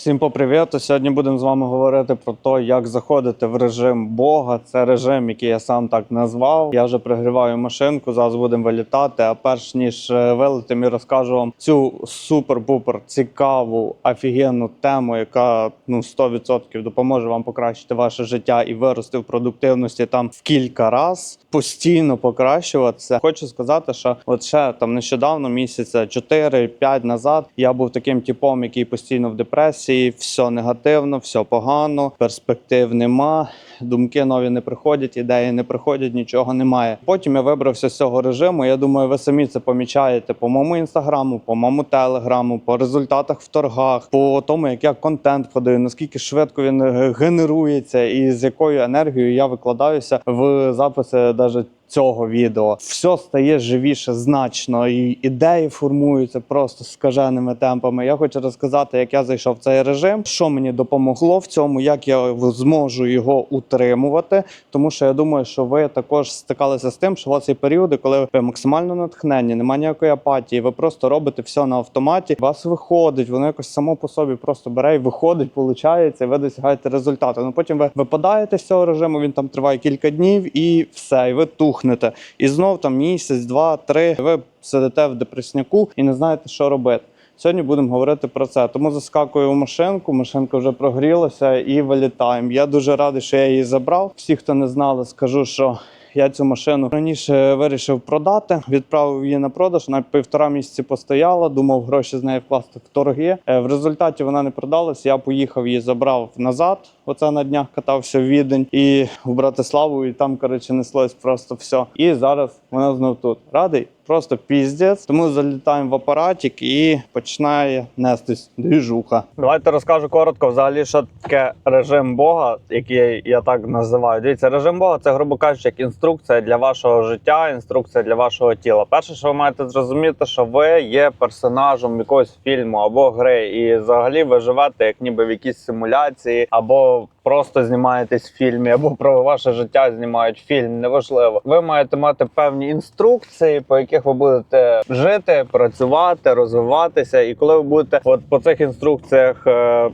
Всім попривіт! Сьогодні будемо з вами говорити про те, як заходити в режим Бога. Це режим, який я сам так назвав. Я вже пригріваю машинку, зараз будемо вилітати. А перш ніж е, вилетимо, я розкажу вам цю супер-пупер цікаву, офігенну тему, яка ну 100% допоможе вам покращити ваше життя і вирости в продуктивності там в кілька раз, постійно покращуватися. Хочу сказати, що от ще там нещодавно, місяця 4-5 назад, я був таким типом, який постійно в депресії, все негативно, все погано, перспектив нема. Думки нові не приходять, ідеї не приходять, нічого немає. Потім я вибрався з цього режиму. Я думаю, ви самі це помічаєте по моєму інстаграму, по моєму телеграму, по результатах в торгах, по тому, як я контент подаю, наскільки швидко він е, генерується, і з якою енергією я викладаюся в записи навіть цього відео. Все стає живіше значно, і ідеї формуються просто скаженими темпами. Я хочу розказати, як я зайшов в цей режим, що мені допомогло в цьому, як я зможу його утримувати. Тому що я думаю, що ви також стикалися з тим, що у вас є періоди, коли ви максимально натхненні, немає ніякої апатії. Ви просто робите все на автоматі. У Вас виходить, воно якось само по собі просто бере і виходить, получається, ви досягаєте результату. Ну потім ви випадаєте з цього режиму. Він там триває кілька днів, і все, і ви тухнете. І знов там місяць, два, три. Ви сидите в депресняку і не знаєте, що робити. Сьогодні будемо говорити про це. Тому заскакую в машинку. Машинка вже прогрілася і вилітаємо. Я дуже радий, що я її забрав. Всі, хто не знали, скажу, що. Я цю машину раніше вирішив продати, відправив її на продаж. На півтора місяці постояла, думав гроші з неї вкласти в торги. Е, В результаті вона не продалась. Я поїхав її забрав назад. Оце на днях катався в Відень і в Братиславу, і там коротше неслось просто все. І зараз вона знов тут. Радий, просто піздець. Тому залітаємо в апаратик і починає нестись двіжуха. Давайте розкажу коротко. Взагалі, що таке режим Бога, який я так називаю. Дивіться, режим Бога це, грубо кажучи, як інструкція для вашого життя, інструкція для вашого тіла. Перше, що ви маєте зрозуміти, що ви є персонажем якогось фільму або гри, і взагалі ви живете як ніби в якійсь симуляції, або просто знімаєтесь в фільмі, або про ваше життя знімають фільм. Неважливо. Ви маєте мати певні інструкції, по яких ви будете жити, працювати, розвиватися. І коли ви будете от по цих інструкціях е,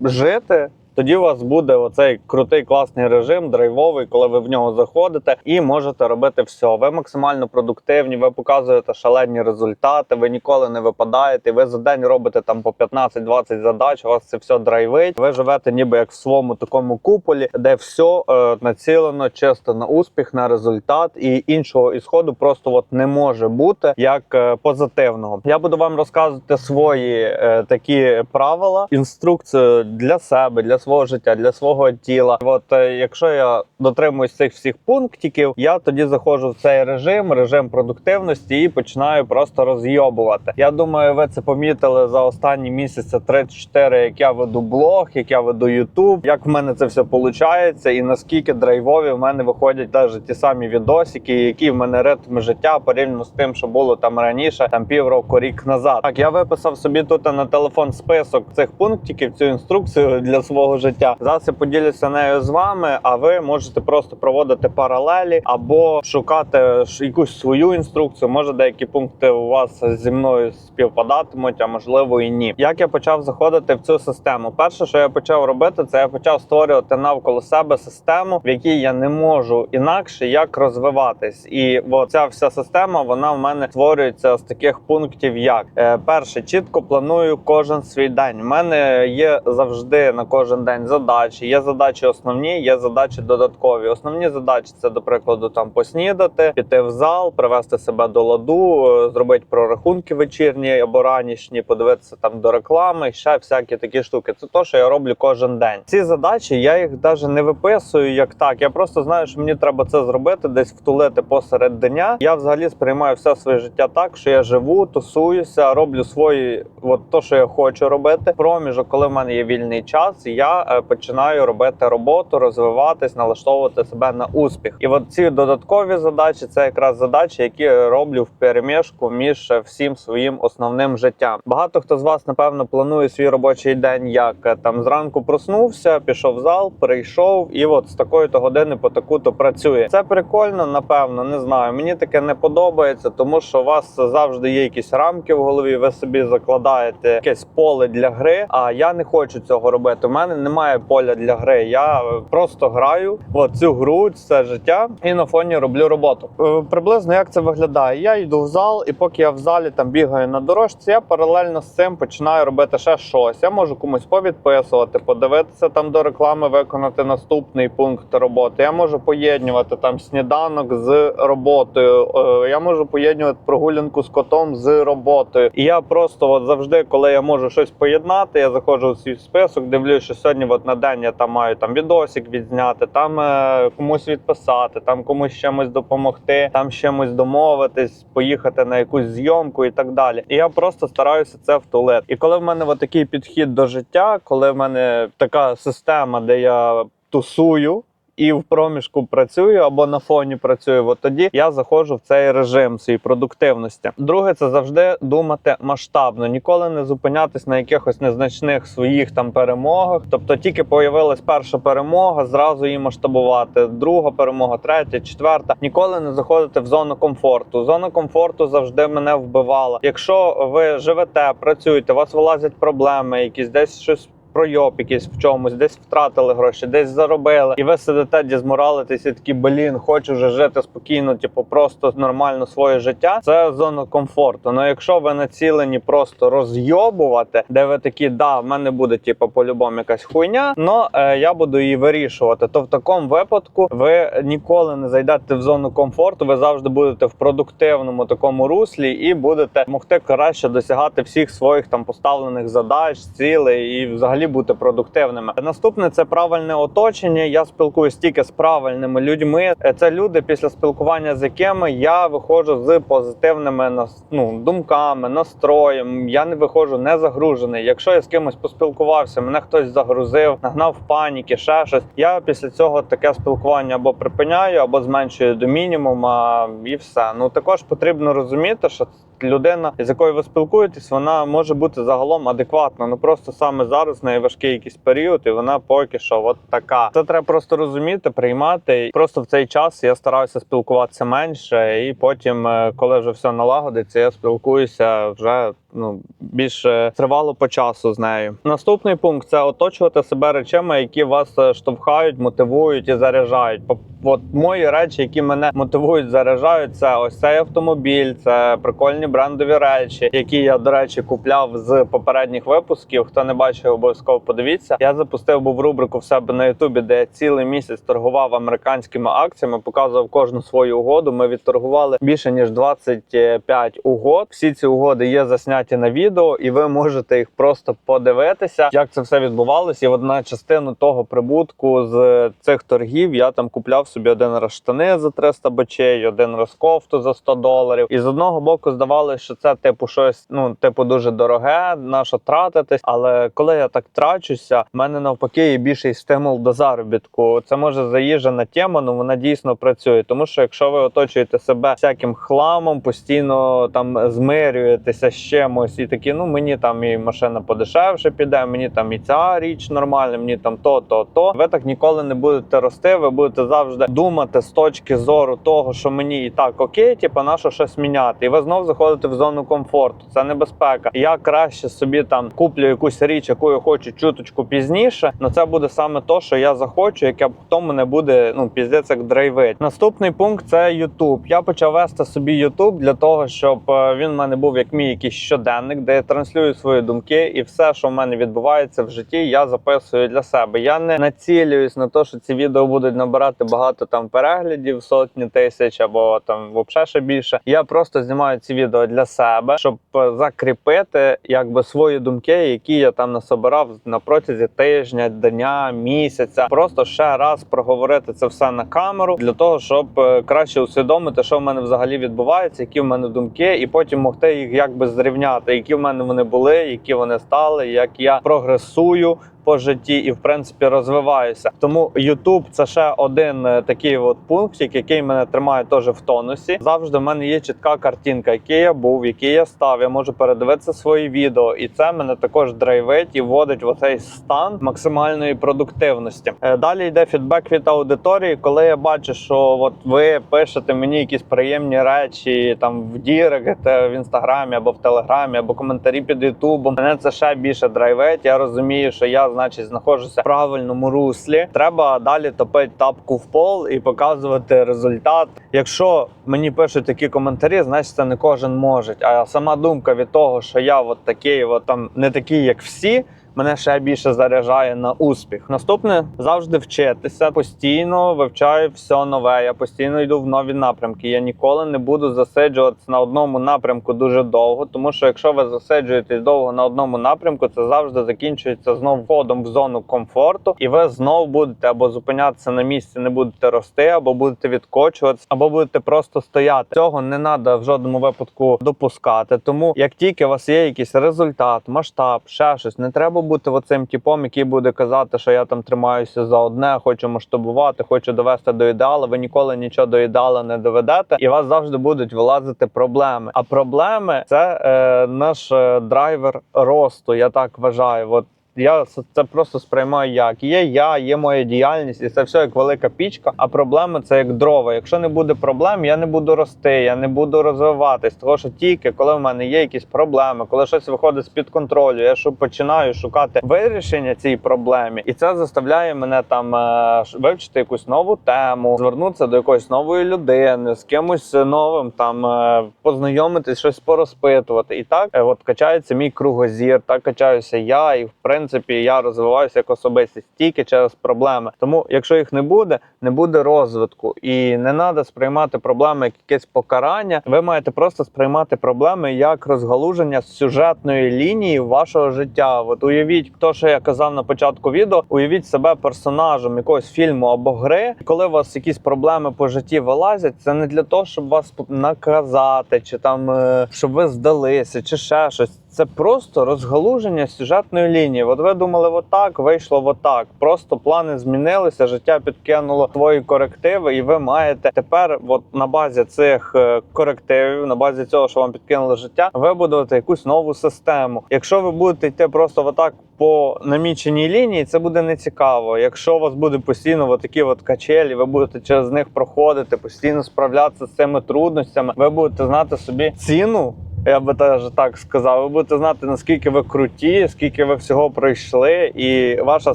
жити. Тоді у вас буде оцей крутий класний режим, драйвовий, коли ви в нього заходите і можете робити все. Ви максимально продуктивні, ви показуєте шалені результати, ви ніколи не випадаєте. Ви за день робите там по 15-20 задач. У вас це все драйвить. Ви живете ніби як в своєму такому куполі, де все е, націлено чисто на успіх, на результат, і іншого ісходу просто от не може бути як е, позитивного. Я буду вам розказувати свої е, такі правила, інструкцію для себе, для свого життя, для свого тіла. От е, якщо я дотримуюсь цих всіх пунктиків, я тоді заходжу в цей режим, режим продуктивності і починаю просто розйобувати. Я думаю, ви це помітили за останні місяці 3-4, як я веду блог, як я веду Ютуб, як в мене це все виходить, і наскільки драйвові в мене виходять навіть ті самі відосики, які в мене ритм життя порівняно з тим, що було там раніше, там півроку, рік назад. Так я виписав собі тут на телефон список цих пунктиків, цю інструкцію для свого життя. Зараз я поділюся нею з вами, а ви можете просто проводити паралелі або шукати якусь свою інструкцію. Може, деякі пункти у вас зі мною співпадатимуть, а можливо і ні. Як я почав заходити в цю систему? Перше, що я почав робити, це я почав створювати навколо себе систему, в якій я не можу інакше як розвиватись. І от ця вся система вона в мене створюється з таких пунктів, як е, перше, чітко планую кожен свій день. У мене є завжди на кожен день задачі. Є задачі основні, є задачі додаткові. Основні задачі це, до прикладу, там поснідати, піти в зал, привести себе до ладу, е, зробити прорахунки вечірні або ранішні, подивитися там до реклами, ще всякі такі штуки. Це то, що я роблю кожен день. Ці задачі я їх навіть не виписую як так. Я просто знаю, що мені треба це зробити, десь втулити посеред дня. Я взагалі сприймаю все своє життя так, що я живу, тусуюся, роблю свої, от то, що я хочу робити. Проміжок, коли в мене є вільний час, я е, починаю робити роботу, розвиватись, налаштовувати себе на успіх. І от ці додаткові задачі це якраз задачі, які роблю в переміжку між е, всім своїм основним життям. Багато хто з вас напевно планує свій робочий день, як е, там зранку проснувся, пішов в зал, прийшов, і от з такої то години по таку то працює. Це прикольно, напевно, не знаю. Мені таке не подобається, тому що у вас завжди є якісь рамки в голові. Ви собі закладаєте якесь поле для гри. А я не хочу цього робити. У мене немає поля для гри. Я е, просто граю в цю гру, це життя, і на фоні роблю роботу. Е, Приблизно як це виглядає? Я йду в зал, і поки я в залі там бігаю на дорожці, я паралельно з цим починаю робити ще щось. Я можу комусь повідписувати, подивитися там до реклами, виконати наступний пункт роботи. Я можу поєднувати там сніданок з роботою. Е, Я можу поєднувати прогулянку з котом з роботою. І я просто от завжди, коли я можу щось поєднати, я заходжу у свій список, дивлюсь, що сьогодні от на день я там маю там відосик відзняти, там е, комусь відписати, там комусь чимось допомогти, там чимось домовитись, поїхати на якусь зйомку і так далі. І я просто стараюся це втулити. І коли в мене от такий підхід до життя, коли в мене така система, де я тусую. І в проміжку працюю або на фоні працюю, от тоді я заходжу в цей режим своєї продуктивності. Друге, це завжди думати масштабно, ніколи не зупинятись на якихось незначних своїх там перемогах. Тобто, тільки появилась перша перемога, зразу її масштабувати. Друга перемога, третя, четверта. Ніколи не заходити в зону комфорту. Зона комфорту завжди мене вбивала. Якщо ви живете, працюєте, у вас вилазять проблеми, якісь десь щось. Пройоб якийсь в чомусь, десь втратили гроші, десь заробили, і ви сидите, дізморалитесь і такі, блін, хочу вже жити спокійно, типу, просто нормально своє життя. Це зона комфорту. Ну якщо ви націлені просто розйобувати, де ви такі, да, в мене буде, типу, по-любому якась хуйня, но е, я буду її вирішувати. То в такому випадку ви ніколи не зайдете в зону комфорту, ви завжди будете в продуктивному такому руслі і будете могти краще досягати всіх своїх там поставлених задач, цілей і взагалі бути продуктивними. Наступне це правильне оточення. Я спілкуюсь тільки з правильними людьми. Е, Це люди, після спілкування з якими я виходжу з позитивними ну, думками, настроєм. Я не виходжу не загружений. Якщо я з кимось поспілкувався, мене хтось загрузив, нагнав паніки, ще щось. Я після цього таке спілкування або припиняю, або зменшую до мінімума, і все. Ну також потрібно розуміти, що людина, з якою ви спілкуєтесь, вона може бути загалом адекватна. Ну просто саме зараз в неї важкий якийсь період, і вона поки що от така. Це треба просто розуміти, приймати. І Просто в цей час я стараюся спілкуватися менше, і потім, е, коли вже все налагодиться, я спілкуюся вже ну більш тривало по часу з нею. Наступний пункт це оточувати себе речами, які вас е, штовхають, мотивують і заряджають. От мої речі, які мене мотивують, заряджають, це ось цей автомобіль, це прикольні брендові речі, які я до речі купляв з попередніх випусків. Хто не бачив, обов'язково подивіться. Я запустив був рубрику в себе на Ютубі, де я цілий місяць торгував американськими акціями, показував кожну свою угоду. Ми відторгували більше ніж 25 угод. Всі ці угоди є засняті на відео, і ви можете їх просто подивитися, як це все відбувалося. І одна частина того прибутку з цих торгів я там купляв собі один раз штани за 300 бачей, один раз кофту за 100 доларів. І з одного боку здавалося, що це типу щось, ну типу дуже дороге, на що тратитись. Але коли я так трачуся, в мене навпаки є більший стимул до заробітку. Це може заїжджена тема, але вона дійсно працює. Тому що якщо ви оточуєте себе всяким хламом, постійно там змирюєтеся з чимось, і такі, ну мені там і машина подешевше піде, мені там і ця річ нормальна, мені там то, то, то. Ви так ніколи не будете рости. Ви будете завжди думати з точки зору того, що мені і так окей, типу, на що щось міняти. І ви знов заходите в зону комфорту. Це небезпека. Я краще собі там куплю якусь річ, яку я хочу чуточку пізніше. але це буде саме то, що я захочу, яке потім мене буде ну піздець як драйвить. Наступний пункт це YouTube. Я почав вести собі YouTube для того, щоб е, він в мене був як мій якийсь щоденник, де я транслюю свої думки, і все, що в мене відбувається в житті, я записую для себе. Я не націлююсь на те, що ці відео будуть набирати багато там переглядів, сотні тисяч або там взагалі ще більше. Я просто знімаю ці відео для себе, щоб е, закріпити якби свої думки, які я там насобирав на протязі тижня, дня, місяця. Просто ще раз проговорити це все на камеру для того, щоб е, краще усвідомити, що в мене взагалі відбувається, які в мене думки, і потім могти їх якби зрівняти, які в мене вони були, які вони стали, як я прогресую по житті і в принципі розвиваюся. Тому YouTube це ще один е, такий от пунктик, який мене тримає теж в тонусі. Завжди в мене є чітка картинка, який я був, який я став. Я можу передивитися свої відео, і це мене також драйвить і вводить в цей стан максимальної продуктивності. Е, Далі йде фідбек від аудиторії, коли я бачу, що от ви пишете мені якісь приємні речі там в Дірект, в інстаграмі або в телеграмі, або коментарі під Ютубом. Мене це ще більше драйвить. Я розумію, що я, значить, знаходжуся в правильному руслі. Треба далі топити тапку в пол і показувати результат. Якщо мені пишуть такі коментарі, значить це не кожен може. А сама думка від того, що я от такий, от там не такий, як всі. Мене ще більше заряджає на успіх. Наступне завжди вчитися. Постійно вивчаю все нове. Я постійно йду в нові напрямки. Я ніколи не буду засиджуватися на одному напрямку дуже довго, тому що якщо ви засиджуєтесь довго на одному напрямку, це завжди закінчується знов входом в зону комфорту, і ви знов будете або зупинятися на місці, не будете рости, або будете відкочуватися, або будете просто стояти. Цього не треба в жодному випадку допускати. Тому як тільки у вас є якийсь результат, масштаб, ще щось, не треба бути оцим типом, який буде казати, що я там тримаюся за одне, хочу масштабувати, хочу довести до ідеалу. Ви ніколи нічого до ідеалу не доведете, і у вас завжди будуть вилазити проблеми. А проблеми це е, наш е, драйвер росту. Я так вважаю. От я це- просто сприймаю як є я, є моя діяльність, і це все як велика пічка. А проблеми це як дрова. Якщо не буде проблем, я не буду рости, я не буду розвиватись. Тому що тільки коли в мене є якісь проблеми, коли щось виходить з під контролю, я шу- починаю шукати вирішення цій проблемі, і це заставляє мене там е, вивчити якусь нову тему, звернутися до якоїсь нової людини, з кимось новим там е, познайомитись, щось порозпитувати. І так е, от качається мій кругозір, так качаюся я, і в принципі я розвиваюся як особистість тільки через проблеми. Тому, якщо їх не буде, не буде розвитку, і не треба сприймати проблеми як якесь покарання. Ви маєте просто сприймати проблеми як розгалуження сюжетної лінії вашого життя. От уявіть, то, що я казав на початку відео, уявіть себе персонажем якогось фільму або гри. Коли у вас якісь проблеми по житті вилазять, це не для того, щоб вас наказати, чи там е, щоб ви здалися, чи ще щось. Це просто розгалуження сюжетної лінії. От ви думали, отак, вийшло отак. Просто плани змінилися, життя підкинуло свої корективи, і ви маєте тепер, от на базі цих е, корективів, на базі цього, що вам підкинуло життя, вибудувати якусь нову систему. Якщо ви будете йти просто отак по наміченій лінії, це буде нецікаво. Якщо у вас буде постійно от такі от качелі, ви будете через них проходити, постійно справлятися з цими трудностями, ви будете знати собі ціну. Я би теж так сказав. Ви будете знати наскільки ви круті, скільки ви всього пройшли, і ваша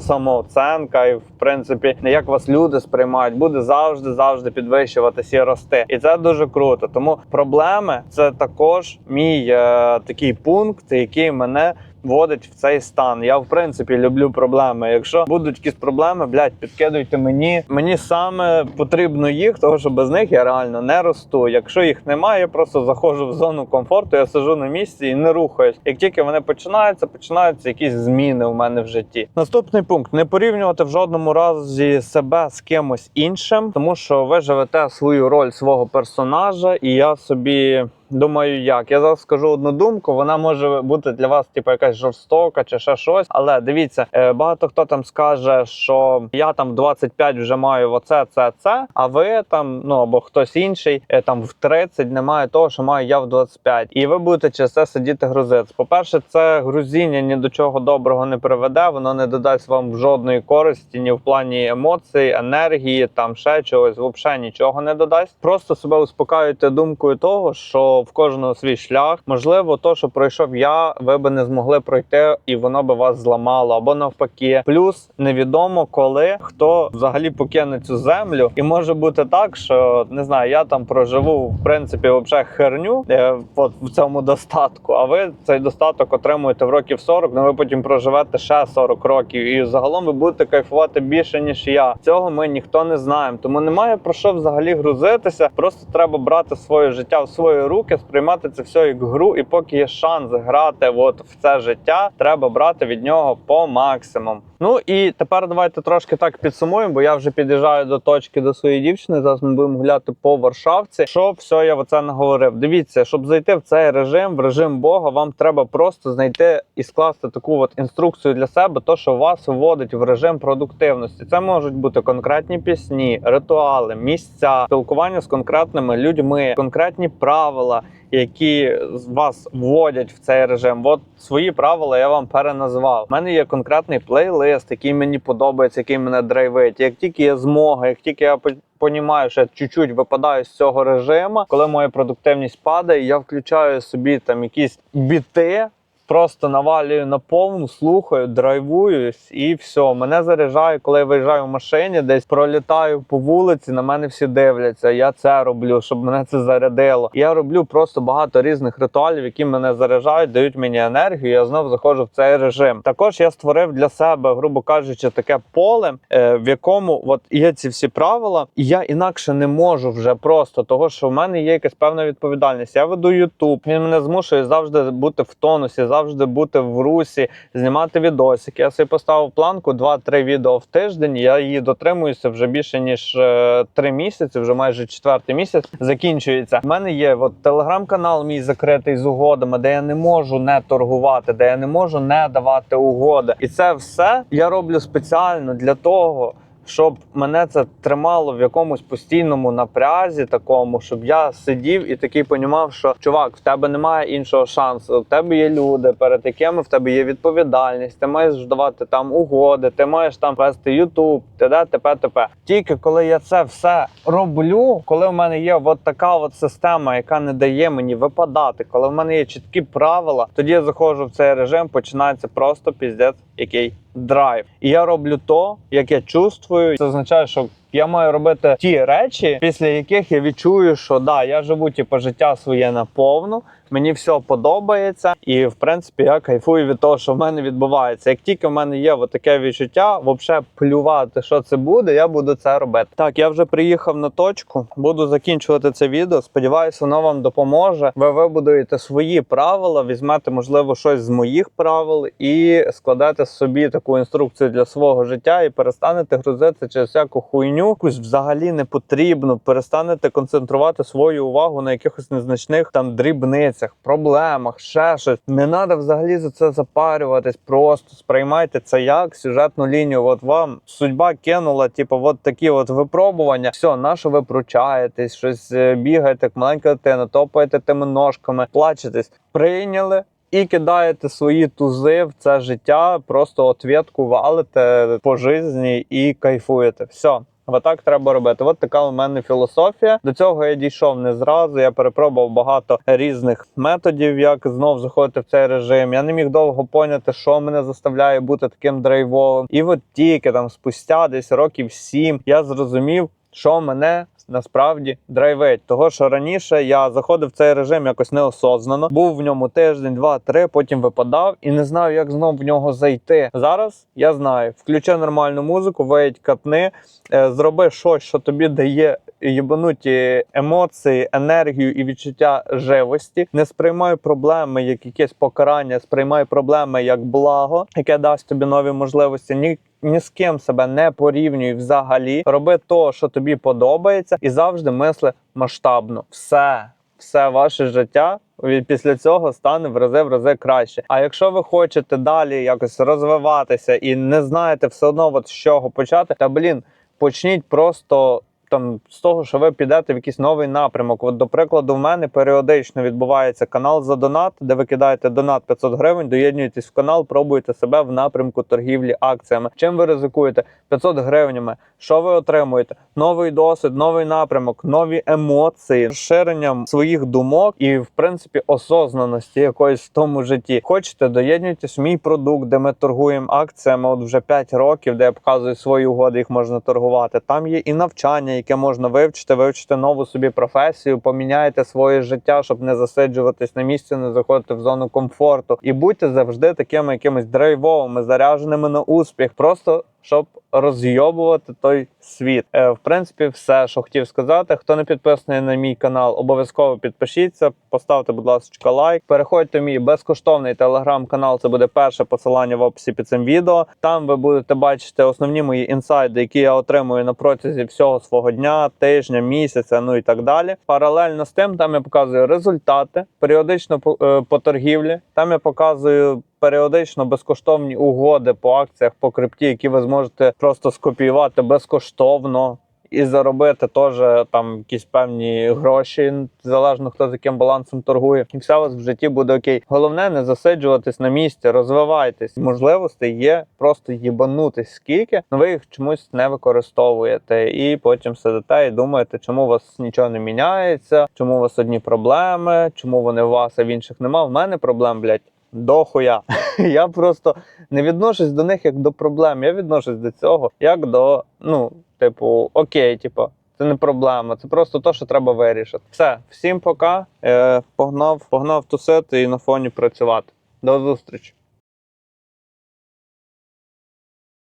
самооценка, і в принципі, як вас люди сприймають, буде завжди завжди підвищуватися і рости. І це дуже круто. Тому проблеми це також мій е, такий пункт, який мене. Вводить в цей стан. Я в принципі люблю проблеми. Якщо будуть якісь проблеми, блядь, підкидуйте мені. Мені саме потрібно їх, тому що без них я реально не росту. Якщо їх немає, я просто заходжу в зону комфорту, я сижу на місці і не рухаюсь. Як тільки вони починаються, починаються якісь зміни у мене в житті. Наступний пункт: не порівнювати в жодному разі себе з кимось іншим, тому що ви живете свою роль свого персонажа, і я собі. Думаю, як я зараз скажу одну думку. Вона може бути для вас, типу, якась жорстока чи ще щось. Але дивіться, е, багато хто там скаже, що я там в 25 вже маю оце, це, це. А ви там, ну або хтось інший, е, там в 30 немає того, що маю я в 25. І ви будете через це сидіти грузитися. По-перше, це грузіння ні до чого доброго не приведе. Воно не додасть вам жодної користі, ні в плані емоцій, енергії, там ще чогось, взагалі нічого не додасть. Просто себе успокаюйте думкою того, що в кожного свій шлях. Можливо, то, що пройшов я, ви би не змогли пройти, і воно би вас зламало або навпаки. Плюс невідомо коли хто взагалі покине цю землю, і може бути так, що не знаю, я там проживу в принципі взагалі херню е, от в цьому достатку. А ви цей достаток отримуєте в років 40, ну ви потім проживете ще 40 років, і загалом ви будете кайфувати більше ніж я. Цього ми ніхто не знаємо. Тому немає про що взагалі грузитися. Просто треба брати своє життя в свої руки поки сприймати це все як гру, і поки є шанс грати от в це життя, треба брати від нього по максимуму. Ну і тепер давайте трошки так підсумуємо, бо я вже під'їжджаю до точки до своєї дівчини. Зараз ми будемо гуляти по Варшавці. Що все я оце наговорив? Дивіться, щоб зайти в цей режим, в режим Бога, вам треба просто знайти і скласти таку от інструкцію для себе, то що вас вводить в режим продуктивності. Це можуть бути конкретні пісні, ритуали, місця, спілкування з конкретними людьми, конкретні правила. Які вас вводять в цей режим, от свої правила я вам переназвав. У мене є конкретний плейлист, який мені подобається, який мене драйвить. Як тільки є змога, як тільки я понімаю, що я чуть-чуть випадаю з цього режиму, коли моя продуктивність падає, я включаю собі там якісь біти. Просто навалюю на повну, слухаю, драйвуюсь і все. Мене заряджає, коли я виїжджаю в машині, десь пролітаю по вулиці, на мене всі дивляться. Я це роблю, щоб мене це зарядило. Я роблю просто багато різних ритуалів, які мене заряджають, дають мені енергію. Я знов заходжу в цей режим. Також я створив для себе, грубо кажучи, таке поле, е, в якому от є ці всі правила, і я інакше не можу вже просто того, що в мене є якась певна відповідальність. Я веду Ютуб. Він мене змушує завжди бути в тонусі, завжди бути в русі, знімати відосики. Я собі поставив планку 2-3 відео в тиждень. Я її дотримуюся вже більше ніж е, 3 місяці, вже майже четвертий місяць закінчується. У мене є от телеграм-канал мій закритий з угодами, де я не можу не торгувати, де я не можу не давати угоди. І це все я роблю спеціально для того. Щоб мене це тримало в якомусь постійному напрязі, такому, щоб я сидів і такий понімав, що чувак, в тебе немає іншого шансу. В тебе є люди, перед якими в тебе є відповідальність. Ти маєш давати там угоди, ти маєш там вести Ютуб, т.д. т.п. т.п. Тільки коли я це все роблю, коли в мене є от така от система, яка не дає мені випадати, коли в мене є чіткі правила, тоді я заходжу в цей режим, починається просто піздець, який драйв. І я роблю то, як я чувствую. Це означає, що я маю робити ті речі, після яких я відчую, що да, я живу типу, життя своє наповну, мені все подобається, і в принципі я кайфую від того, що в мене відбувається. Як тільки в мене є таке відчуття, взагалі плювати, що це буде, я буду це робити. Так, я вже приїхав на точку, буду закінчувати це відео. Сподіваюся, воно вам допоможе. Ви вибудуєте свої правила, візьмете, можливо, щось з моїх правил і складете собі таку інструкцію для свого життя і перестанете грузити через всяку хуйню, якусь взагалі не потрібну. Перестанете концентрувати свою увагу на якихось незначних там дрібницях, проблемах, ще щось. Не треба взагалі за це запарюватись. Просто сприймайте це як сюжетну лінію. От вам судьба кинула, типу, от такі от випробування. Все, на що ви пручаєтесь, щось е, бігаєте, як маленька дитина, топаєте тими ножками, плачетесь. Прийняли. І кидаєте свої тузи в це життя, просто отвітку валите по житті і кайфуєте. Все. Отак треба робити. От така у мене філософія. До цього я дійшов не зразу. Я перепробував багато різних методів, як знов заходити в цей режим. Я не міг довго поняти, що мене заставляє бути таким драйвовим. І от тільки там спустя десь років сім я зрозумів, що мене насправді драйвить. Того що раніше я заходив в цей режим якось неосознано, був в ньому тиждень, два, три, потім випадав і не знаю, як знов в нього зайти. Зараз я знаю, включи нормальну музику, виїдь катни, е, зроби щось, що тобі дає. Єбануті емоції, енергію і відчуття живості. Не сприймай проблеми як якесь покарання, сприймай проблеми як благо, яке дасть тобі нові можливості. Ні ні з ким себе не порівнюй взагалі. Роби то, що тобі подобається, і завжди мисли масштабно. Все, все ваше життя. Після цього стане в рази в рази краще. А якщо ви хочете далі якось розвиватися і не знаєте все одно, от з чого почати, та блін, почніть просто там з того, що ви підете в якийсь новий напрямок. От, до прикладу, в мене періодично відбувається канал за донат, де ви кидаєте донат 500 гривень, доєднуєтесь в канал, пробуєте себе в напрямку торгівлі акціями. Чим ви ризикуєте? 500 гривнями. Що ви отримуєте? Новий досвід, новий напрямок, нові емоції, розширенням своїх думок і, в принципі, осознаності якоїсь в тому житті. Хочете, доєднуйтесь в мій продукт, де ми торгуємо акціями. От вже 5 років, де я показую свої угоди, їх можна торгувати. Там є і навчання, яке можна вивчити, вивчити нову собі професію, поміняйте своє життя, щоб не засиджуватись на місці, не заходити в зону комфорту. І будьте завжди такими якимись драйвовими, зарядженими на успіх, просто щоб розйобувати той світ. Е, в принципі, все, що хотів сказати. Хто не підписаний на мій канал, обов'язково підпишіться, поставте, будь ласка, лайк. Переходьте в мій безкоштовний телеграм-канал. Це буде перше посилання в описі під цим відео. Там ви будете бачити основні мої інсайди, які я отримую на протязі всього свого дня, тижня, місяця, ну і так далі. Паралельно з тим, там я показую результати періодично по, е, по торгівлі. Там я показую. Періодично безкоштовні угоди по акціях по крипті, які ви зможете просто скопіювати безкоштовно і заробити теж там якісь певні гроші, залежно хто з яким балансом торгує. І все у вас в житті буде окей. Головне не засиджуватись на місці, розвивайтесь. Можливостей є просто їбанутись скільки, але ви їх чомусь не використовуєте. І потім сидите і думаєте, чому у вас нічого не міняється, чому у вас одні проблеми, чому вони у вас, а в інших нема. В мене проблем, блядь. Дохуя. Я просто не відношусь до них як до проблем. Я відношусь до цього як до, ну, типу, окей, типу, це не проблема, це просто то, що треба вирішити. Все, всім пока. Е, погнав, погнав тусити і на фоні працювати. До зустрічі.